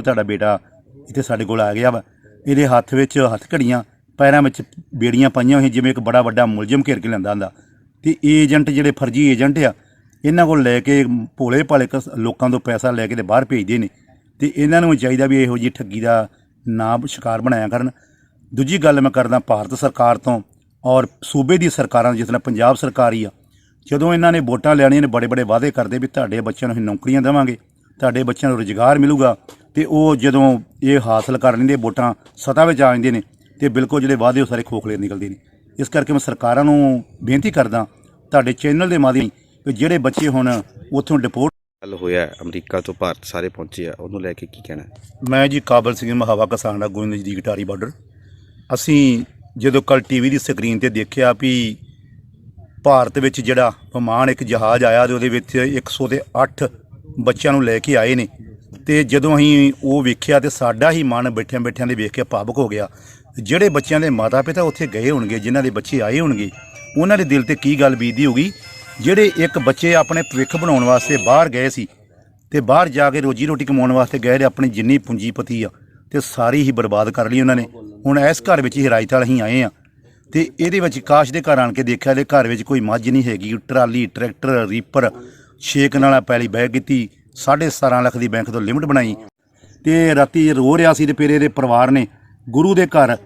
ਤੁਹਾਡਾ ਬੇਟਾ ਇੱਥੇ ਸਾਡੇ ਕੋਲ ਆ ਗਿਆ ਵਾ। ਇਹਦੇ ਹੱਥ ਵਿੱਚ ਹੱਥ ਘੜੀਆਂ, ਪੈਰਾਂ ਵਿੱਚ ਬੇੜੀਆਂ ਪਾਈਆਂ ਹੋਈਆਂ, ਜਿਵੇਂ ਇੱਕ ਬੜਾ ਵੱਡਾ ਮੁਲਜ਼ਮ ਘੇਰ ਕੇ ਲੈਂਦਾ ਹੁੰਦਾ। ਤੇ ਏਜੰਟ ਜਿਹੜੇ ਫਰਜ਼ੀ ਏਜੰਟ ਆ, ਇਹਨਾਂ ਕੋਲ ਲੈ ਕੇ ਭੋਲੇ ਭਾਲੇ ਕਸ- ਲੋਕਾਂ ਤੋਂ ਪੈਸਾ ਲੈ ਕੇ ਤੇ ਬਾਹਰ ਭੇਜਦੇ ਨੇ। ਤੇ ਇਹਨਾਂ ਨੂੰ ਵੀ ਚਾਹੀਦਾ ਵੀ ਇਹੋ ਜਿਹੀ ਠੱਗੀ ਦਾ ਨਾ ਸ਼ਿਕਾਰ ਬਣਾਇਆ ਕਰਨ। ਦੂਜੀ ਗੱਲ ਮੈਂ ਕਰਦਾ ਭਾਰਤ ਸਰਕਾਰ ਤੋਂ ਔਰ ਸੂਬੇ ਦੀ ਸਰਕਾਰਾਂ, ਜਿਸ ਤਰ੍ਹਾਂ ਪੰਜਾਬ ਸਰਕਾਰ ਹੀ ਆ, ਜਦੋਂ ਇਹਨਾਂ ਨੇ ਵੋਟਾਂ ਲੈਣੀਆਂ ਨੇ ਬੜੇ ਬੜੇ ਵਾਅਦੇ ਕਰਦੇ ਵੀ ਤੁਹਾਡੇ ਬੱਚਿਆਂ ਨੂੰ ਅਸੀਂ ਨੌਕਰੀਆਂ ਦੇਵਾਂਗੇ, ਤੁਹਾਡੇ ਬੱਚਿਆਂ ਨੂੰ ਰੁਜ਼ਗਾਰ ਮਿਲੂਗਾ। ਤੇ ਉਹ ਜਦੋਂ ਇਹ ਹਾਸਲ ਕਰ ਲੈਂਦੇ ਵੋਟਾਂ ਸਤਾ ਵਿੱਚ ਆ ਜਾਂਦੇ ਨੇ ਤੇ ਬਿਲਕੁਲ ਜਿਹੜੇ ਵਾਅਦੇ ਉਹ ਸਾਰੇ ਖੋਖਲੇ ਨਿਕਲਦੇ ਨੇ ਇਸ ਕਰਕੇ ਮੈਂ ਸਰਕਾਰਾਂ ਨੂੰ ਬੇਨਤੀ ਕਰਦਾ ਤੁਹਾਡੇ ਚੈਨਲ ਦੇ ਮਾਧਿਅਮ ਵੀ ਜਿਹੜੇ ਬੱਚੇ ਹੁਣ ਉੱਥੋਂ ਡਿਪੋਰਟ ਕੱਲ ਹੋਇਆ ਅਮਰੀਕਾ ਤੋਂ ਭਾਰਤ ਸਾਰੇ ਪਹੁੰਚੇ ਆ ਉਹਨੂੰ ਲੈ ਕੇ ਕੀ ਕਹਿਣਾ ਹੈ? ਮੈਂ ਜੀ ਕਾਬਲ ਸਿੰਘ ਮਹਾਵਾ ਕਿਸਾਨ ਦਾ ਗੋਇੰਦ ਜੀ ਦੀ ਗਟਾਰੀ ਬਾਰਡਰ ਅਸੀਂ ਜਦੋਂ ਕੱਲ ਟੀਵੀ ਦੀ ਸਕਰੀਨ ਤੇ ਦੇਖਿਆ ਵੀ ਭਾਰਤ ਵਿੱਚ ਜਿਹੜਾ ਵਿਮਾਨ ਇੱਕ ਜਹਾਜ਼ ਆਇਆ ਤੇ ਉਹਦੇ ਵਿੱਚ 108 ਬੱਚਿਆਂ ਨੂੰ ਲੈ ਕੇ ਆਏ ਨੇ ਤੇ ਜਦੋਂ ਅਸੀਂ ਉਹ ਵੇਖਿਆ ਤੇ ਸਾਡਾ ਹੀ ਮਨ ਬੈਠਿਆਂ ਬੈਠਿਆਂ ਦੇ ਵੇਖ ਕੇ ਭਾਵੁਕ ਹੋ ਗਿਆ। ਜਿਹੜੇ ਬੱਚਿਆਂ ਦੇ ਮਾਤਾ ਪਿਤਾ ਉੱਥੇ ਗਏ ਹੋਣਗੇ, ਜਿਨ੍ਹਾਂ ਦੇ ਬੱਚੇ ਆਏ ਹੋਣਗੇ, ਉਹਨਾਂ ਦੇ ਦਿਲ ਤੇ ਕੀ ਗੱਲ ਬੀਤਦੀ ਹੋਗੀ ਜਿਹੜੇ ਇੱਕ ਬੱਚੇ ਆਪਣੇ ਭਵਿੱਖ ਬਣਾਉਣ ਵਾਸਤੇ ਬਾਹਰ ਗਏ ਸੀ ਤੇ ਬਾਹਰ ਜਾ ਕੇ ਰੋਜੀ ਰੋਟੀ ਕਮਾਉਣ ਵਾਸਤੇ ਗਏ ਨੇ ਆਪਣੀ ਜਿੰਨੀ ਪੂੰਜੀਪਤੀ ਆ ਤੇ ਸਾਰੀ ਹੀ ਬਰਬਾਦ ਕਰ ਲਈ ਉਹਨਾਂ ਨੇ। ਹੁਣ ਇਸ ਘਰ ਵਿੱਚ ਹੀ ਰਾਜਤਾਲ ਅਸੀਂ ਆਏ ਆ ਤੇ ਇਹਦੇ ਵਿੱਚ ਕਾਸ਼ ਦੇ ਘਰ ਆਣ ਕੇ ਦੇਖਿਆ ਤੇ ਘਰ ਵਿੱਚ ਕੋਈ ਮੱਝ ਨਹੀਂ ਹੈਗੀ। ਟਰਾਲੀ, ਟਰੈਕਟਰ, ਰੀਪਰ, ਛੇਕ ਨਾਲਾ ਪੈਲੀ ਬਹਿ ਕੀਤੀ 17.5 ਲੱਖ ਦੀ ਬੈਂਕ ਤੋਂ ਲਿਮਟ ਬਣਾਈ ਤੇ ਰਾਤੀ ਰੋ ਰਿਹਾ ਸੀ ਤੇ ਫਿਰ ਇਹਦੇ ਪਰਿਵਾਰ ਨੇ ਗੁਰੂ ਦੇ ਘਰ,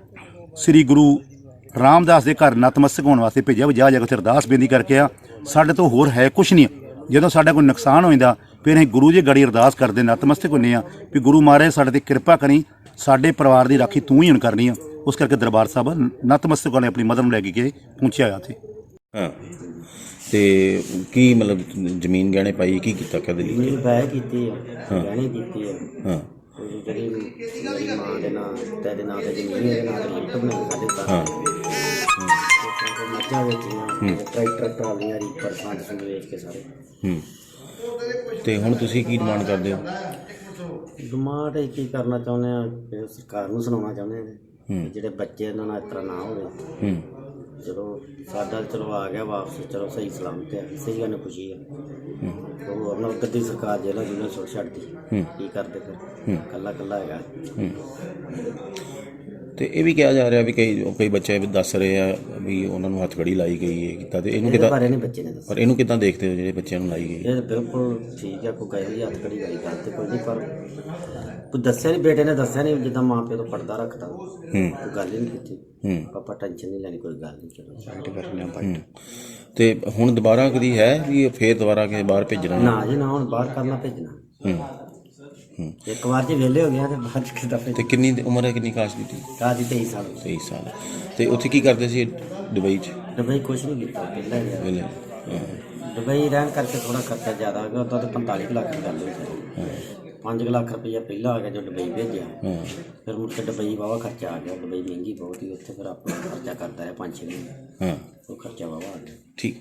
ਸ੍ਰੀ ਗੁਰੂ ਰਾਮਦਾਸ ਦੇ ਘਰ ਨਤਮਸਤਕ ਹੋਣ ਵਾਸਤੇ ਭੇਜਿਆ। ਵੀ ਜਾ ਜਾ ਕੇ ਉੱਥੇ ਅਰਦਾਸ ਬੇਨਤੀ ਕਰਕੇ ਆ, ਸਾਡੇ ਤੋਂ ਹੋਰ ਹੈ ਕੁਛ ਨਹੀਂ। ਜਦੋਂ ਸਾਡਾ ਕੋਈ ਨੁਕਸਾਨ ਹੋ ਜਾਂਦਾ, ਫਿਰ ਅਸੀਂ ਗੁਰੂ ਜੀ ਗੜੀ ਅਰਦਾਸ ਕਰਦੇ, ਨਤਮਸਤਕ ਹੁੰਨੇ ਆ ਵੀ ਗੁਰੂ ਮਹਾਰਾਜ ਸਾਡੇ ਤੇ ਕਿਰਪਾ ਕਰੀ, ਸਾਡੇ ਪਰਿਵਾਰ ਦੀ ਰਾਖੀ ਤੂੰ ਹੀ ਹੁਣ ਕਰਨੀ ਆ। ਉਸ ਕਰਕੇ ਦਰਬਾਰ ਸਾਹਿਬ ਨਤਮਸਤਕ ਵਾਲੇ ਆਪਣੀ ਮਦਦ ਨੂੰ ਲੈ ਕੇ ਗਏ, ਪਹੁੰਚਿਆ ਆ ਉੱਥੇ ਹਾਂ। ਤੇ ਕੀ ਮਤਲਬ ਜ਼ਮੀਨ ਗਹਿਣੇ ਪਾਈ ਕੀ ਕੀਤਾ ਕਦੇ? ਲਈ ਜ਼ਮੀਨ ਬੈ ਕੀਤੀ ਆ ਗਹਿਣੇ ਕੀਤੀ ਆ। ਹਾਂ। ਕੋਈ ਜਿਹੜੀ ਮੇਰੀ ਮਾਂ ਦੇ ਨਾਂ ਤੇਰੇ ਨਾਂ ਤੇ ਜ਼ਮੀਨ ਇਹਦੇ ਨਾਂ ਤੇ ਲਿਫਟ ਬਣਾਈ ਸਾਡੇ ਘਰ ਹਾਂ। ਤੇ ਮੱਝਾਂ ਵੇਚੀਆਂ ਟਰੈਕਟਰ ਟਰਾਲੀਆਂ ਰੀਪਰ ਸੰਦ ਸੰਦ ਵੇਚ ਕੇ ਸਾਰੇ। ਹੂੰ। ਤੇ ਹੁਣ ਤੁਸੀਂ ਕੀ ਡਿਮਾਂਡ ਕਰਦੇ ਹੋ? ਡਿਮਾਂਡ ਇਹ ਕੀ ਕਰਨਾ ਚਾਹੁੰਦੇ ਆ ਕਿ ਸਰਕਾਰ ਨੂੰ ਸੁਣਾਉਣਾ ਚਾਹੁੰਦੇ ਆ। ਕਿ ਜਿਹੜੇ ਬੱਚੇ ਇਹਨਾਂ ਨਾਲ ਇਸ ਤਰ੍ਹਾਂ ਨਾ ਹੋਵੇ। ਹੂੰ। ਚਲੋ ਸਾਡਾ ਚਲੋ ਆ ਗਿਆ ਵਾਪਸ ਚਲੋ ਸਹੀ ਸਲਾਮਤ ਹੈ ਸਹੀ ਗੱਲ ਖੁਸ਼ੀ ਹੈ। ਉਹ ਉਹਨਾਂ ਗੱਦੀ ਸਰਕਾਰ ਜਿਹੜਾ ਜਿਹਨੇ ਛੋੜ ਛੱਡਦੀ। ਕੀ ਕਰਦੇ ਫਿਰ? ਕੱਲਾ ਕੱਲਾ ਹੈਗਾ। ਤੇ ਇਹ ਵੀ ਕਿਹਾ ਜਾ ਰਿਹਾ ਵੀ ਕਈ ਕਈ ਬੱਚੇ ਵੀ ਦੱਸ ਰਹੇ ਆ ਵੀ ਉਹਨਾਂ ਨੂੰ ਹੱਥਕੜੀ ਲਾਈ ਗਈ ਹੈ ਕੀਤਾ ਤੇ ਇਹਨੂੰ ਇਹਦੇ ਕਿਦਾਂ ਬਾਰੇ ਨਹੀਂ ਬੱਚੇ ਨੇ ਦੱਸਿਆ। ਪਰ ਇਹਨੂੰ ਕਿਦਾਂ ਦੇਖਦੇ ਹੋ ਜਿਹੜੇ ਬੱਚਿਆਂ ਨੂੰ ਲਾਈ ਗਈ? ਹੈ? ਇਹ ਤਾਂ ਬਿਲਕੁਲ ਠੀਕ ਹੈ ਕੋਈ ਗਈ ਹੱਥ ਕੜੀ ਗਈ ਗੱਲ ਤੇ ਕੋਈ ਨਹੀਂ ਪਰ ਕੋਈ ਦੱਸਿਆ ਨਹੀਂ ਬੇਟੇ ਨੇ ਦੱਸਿਆ ਨਹੀਂ ਜਿੱਦਾਂ ਮਾਂ ਪਿਓ ਤੋਂ ਪਰਦਾ ਰੱਖਦਾ। ਹੂੰ। ਗੱਲ ਹੀ ਨਹੀਂ ਕੀਤੀ। ਹੂੰ। ਪਾਪਾ ਟੈਨਸ਼ਨ ਨਹੀਂ ਲੈਣੀ ਕੋਈ ਗੱਲ ਨਹੀਂ ਚਲੋ। ਸਾਈਡ ਕਰ ਲਿਆ। ਤੇ ਹੁਣ ਦੁਬਾਰਾ ਕਦੀ ਹੈ ਵੀ ਫੇਰ ਦੁਬਾਰਾ ਕਿਸੇ ਬਾਹਰ ਭੇਜਣਾ? ਨਾ ਜੀ ਨਾ ਹੁਣ ਬਾਹਰ ਕਰਨਾ ਭੇਜਣਾ। ਹੂੰ। ਇੱਕ ਵਾਰ ਜੇ ਵਿਹਲੇ ਹੋ ਗਿਆ ਤੇ ਬਾਅਦ ਚ ਕਿਦਾਂ ਤੇ ਕਿੰਨੀ ਦੀ ਉਮਰ ਹੈ ਕਿੰਨੀ ਕਾਸ਼ ਦੀ ਕਾਜੀ 23 ਸਾਲ। 23 ਸਾਲ। ਤੇ ਉੱਥੇ ਕੀ ਕਰਦੇ ਸੀ ਦੁਬਈ 'ਚ? ਦੁਬਈ ਕੁਛ ਨਹੀਂ ਕੀਤਾ ਪਹਿਲਾਂ ਵੇਲੇ ਹਾਂ। ਦੁਬਈ ਰਹਿਣ ਕਰਕੇ ਥੋੜਾ ਖਰਚਾ ਜ਼ਿਆਦਾ ਹੋ ਗਿਆ ਉਦੋਂ ਤਾਂ 45 ਕੁ ਲੱਖ ਦੀ ਗੱਲ ਹੋਈ। ਸੀ 5 ਲੱਖ ਰੁਪਈਆ ਪਹਿਲਾਂ ਆ ਗਿਆ ਜੋ ਦੁਬਈ ਭੇਜਿਆ। ਹਾਂ। ਫਿਰ ਮੁੜ ਕੇ ਦੁਬਈ ਵਾਵਾ ਖਰਚਾ ਆ ਗਿਆ ਦੁਬਈ ਮਹਿੰਗੀ ਬਹੁਤ ਹੀ ਉੱਥੇ ਫਿਰ ਆਪਣਾ ਖਰਚਾ ਕਰਦਾ ਰਿਹਾ 5-6 ਮਹੀਨੇ। ਹਾਂ। ਉਹ ਖਰਚਾ ਵਾਵਾ ਆ ਗਿਆ। ਠੀਕ।